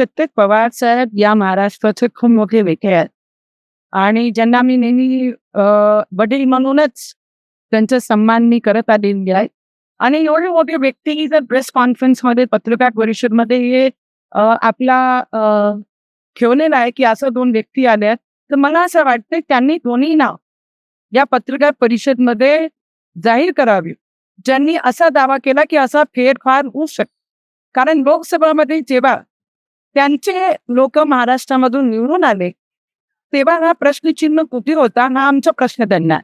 शकते पवार साहेब या महाराष्ट्राचे खूप मोठे वेगळे आहेत. आणि ज्यांना मी नेहमी अ, वडील म्हणूनच त्यांचा सन्मान मी करत आलेली आहे. आणि एवढे मोठे व्यक्ती जर प्रेस कॉन्फरन्समध्ये पत्रकार परिषदमध्ये हे आपला ठेवलेला आहे की असं दोन व्यक्ती आल्या तर मला असं वाटतं त्यांनी दोन्ही नाव या पत्रकार परिषदमध्ये जाहीर करावी. ज्यांनी असा दावा केला की असा फेरफार होऊ शकतो कारण लोकसभामध्ये जेव्हा त्यांचे लोक महाराष्ट्रामधून निवडून आले. तेव्हा हा प्रश्नचिन्ह कुठे होता? हा आमचा प्रश्न त्यांना.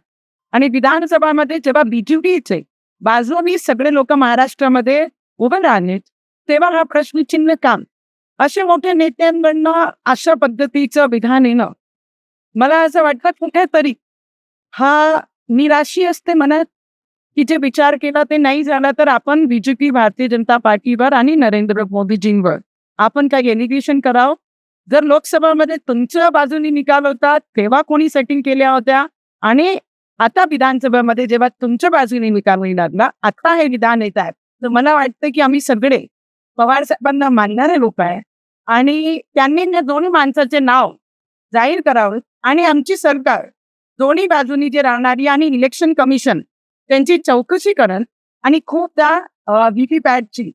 आणि विधानसभामध्ये जेव्हा बीजेपीचे बाजूनी सगळे लोक महाराष्ट्रामध्ये उभे राहिले तेव्हा हा प्रश्नचिन्ह काम असे मोठे नेत्यांकडनं अशा पद्धतीचं विधान येणं. मला असं वाटतं कुठेतरी हा निराशी असते मनात की जे विचार केला ते नाही झाला तर आपण बीजेपी भारतीय जनता पार्टीवर आणि नरेंद्र मोदीजींवर. आपण काय एलिगेशन करावं? जर लोकसभामध्ये तुमच्या बाजूनी निकाल होता तेव्हा कोणी सेटिंग केल्या होत्या? आणि आता विधानसभेमध्ये जेव्हा तुमच्या बाजूने निकाल येणार लागला आता हे विधान येत आहे तर मला वाटतं की आम्ही सगळे पवार साहेबांना मानणारे लोक आहे आणि त्यांनी या दोन्ही माणसाचे नाव जाहीर करावं आणि आमची सरकार दोन्ही बाजूनी जे राहणारी आणि इलेक्शन कमिशन त्यांची चौकशी करण आणि खूपदा व्ही पॅटची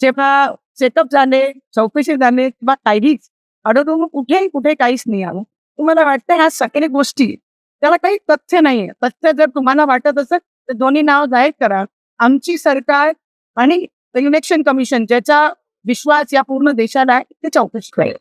जेव्हा सेटअप झाले चौकशी झाले किंवा काहीच. आढळून कुठेही कुठे काहीच नाही आलं. तुम्हाला वाटतं ह्या सगळ्या गोष्टी त्याला काही तथ्य नाहीये. तथ्य जर तुम्हाला वाटत असेल तर दोन्ही नाव जाहीर करा. आमची सरकार आणि इलेक्शन कमिशन ज्याचा विश्वास या पूर्ण देशाला आहे ते चौकशी करेल.